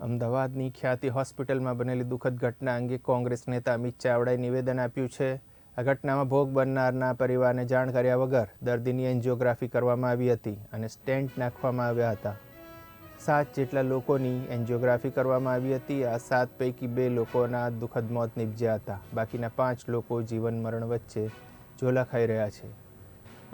અમદાવાદની ખ્યાતિ હોસ્પિટલમાં બનેલી દુઃખદ ઘટના અંગે કોંગ્રેસ નેતા અમિત ચાવડાએ નિવેદન આપ્યું છે. આ ઘટનામાં ભોગ બનનારના પરિવારને જાણ કર્યા વગર દર્દીની એન્જિયોગ્રાફી કરવામાં આવી હતી અને સ્ટેન્ટ નાખવામાં આવ્યા હતા. સાત જેટલા લોકોની એન્જિયોગ્રાફી કરવામાં આવી હતી. આ સાત પૈકી બે લોકોના દુઃખદ મોત નિપજ્યા હતા. બાકીના પાંચ લોકો જીવન મરણ વચ્ચે ઝોલા ખાઈ રહ્યા છે.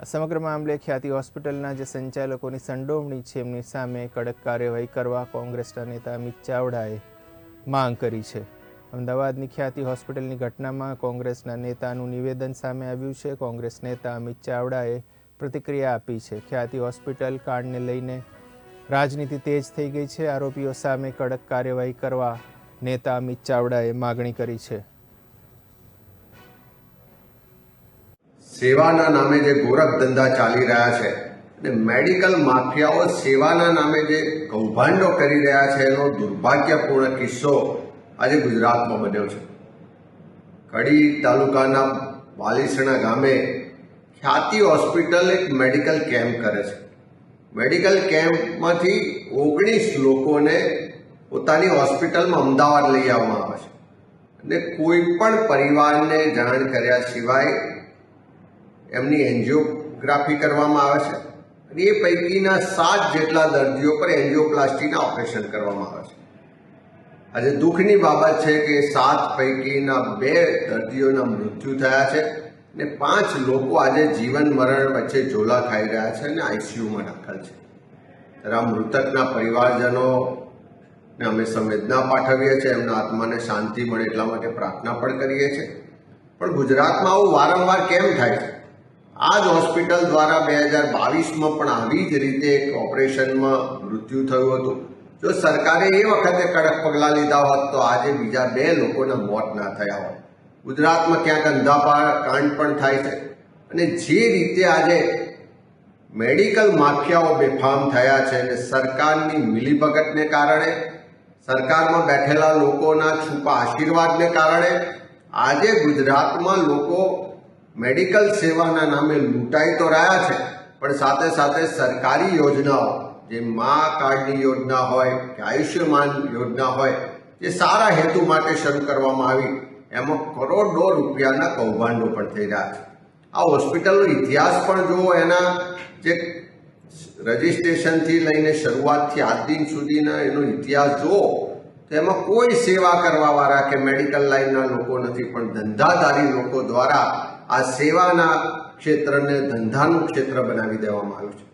સમગ્ર મામલે ખ્યાતિ હોસ્પિટલના જે સંચાલકોની સંડોવણી છે, એમની સામે કડક કાર્યવાહી કરવા કોંગ્રેસના નેતા અમિત ચાવડાએ માંગ કરી છે. અમદાવાદની ખ્યાતિ હોસ્પિટલની ઘટનામાં કોંગ્રેસના નેતાનું નિવેદન સામે આવ્યું છે. કોંગ્રેસ નેતા અમિત ચાવડાએ પ્રતિક્રિયા આપી છે. ખ્યાતિ હોસ્પિટલ કાંડને લઈને રાજનીતિ તેજ થઈ ગઈ છે. આરોપીઓ સામે કડક કાર્યવાહી કરવા નેતા અમિત ચાવડાએ માગણી કરી છે. સેવાના નામે જે ગોરખ ધંધા ચાલી રહ્યા છે અને મેડિકલ માફિયાઓ સેવાના નામે જે કૌભાંડો કરી રહ્યા છે, એનો દુર્ભાગ્યપૂર્ણ કિસ્સો આજે ગુજરાતમાં બન્યો છે. કડી તાલુકાના વાલીસણા ગામે ખ્યાતિ હોસ્પિટલ એક મેડિકલ કેમ્પ કરે છે. મેડિકલ કેમ્પમાંથી ઓગણીસ લોકોને પોતાની હોસ્પિટલમાં અમદાવાદ લઈ આવવામાં આવે છે. અને કોઈ પણ પરિવારને જાણ કર્યા સિવાય એમની એન્જિયોગ્રાફી કરવામાં આવે છે. અને એ પૈકીના સાત જેટલા દર્દીઓ પર એન્જિયોપ્લાસ્ટીના ઓપરેશન કરવામાં આવે છે. આજે દુઃખની બાબત છે કે સાત પૈકીના બે દર્દીઓના મૃત્યુ થયા છે ને પાંચ લોકો આજે જીવન મરણ વચ્ચે ઝોલા ખાઈ રહ્યા છે અને આઈસીયુમાં દાખલ છે. ત્યારે આ મૃતકના પરિવારજનો ને અમે સંવેદના પાઠવીએ છીએ, એમના આત્માને શાંતિ મળે એટલા માટે પ્રાર્થના પણ કરીએ છીએ. પણ ગુજરાતમાં આવું વારંવાર કેમ થાય? છે આ જ હોસ્પિટલ દ્વારા બે હજાર બાવીસમાં પણ આવી જ રીતે એક ઓપરેશનમાં મૃત્યુ થયું હતું. જો સરકારે એ વખતે કડક પગલાં લીધા હોત તો આજે બીજા બે લોકોના મોત ના થયા હોત. ગુજરાતમાં ક્યાંક અંધાપા કાંડ પણ થાય છે. અને જે રીતે આજે મેડિકલ માફિયાઓ બેફામ થયા છે અને સરકારની મિલીભગતને કારણે, સરકારમાં બેઠેલા લોકોના છુપા આશીર્વાદને કારણે, આજે ગુજરાતમાં લોકો મેડિકલ સેવાના નામે લૂંટાઈ તો રહ્યા છે, પણ સાથે સાથે સરકારી યોજનાઓ, જે મા કાર્ડની યોજના હોય, કે આયુષ્યમાન યોજના હોય, જે સારા હેતુ માટે શરૂ કરવામાં આવી, એમાં કરોડો રૂપિયાના કૌભાંડો પણ થઈ રહ્યા છે. આ હોસ્પિટલનો ઇતિહાસ પણ જુઓ એના, જે રજિસ્ટ્રેશનથી લઈને શરૂઆતથી આજ દિન સુધીના એનો ઇતિહાસ જુઓ, તો એમાં કોઈ સેવા કરવાવાળા કે મેડિકલ લાઈનના લોકો નથી, પણ ધંધાધારી લોકો દ્વારા આ સેવાના ક્ષેત્રને ધંધાનું ક્ષેત્ર બનાવી દેવામાં આવ્યું છે.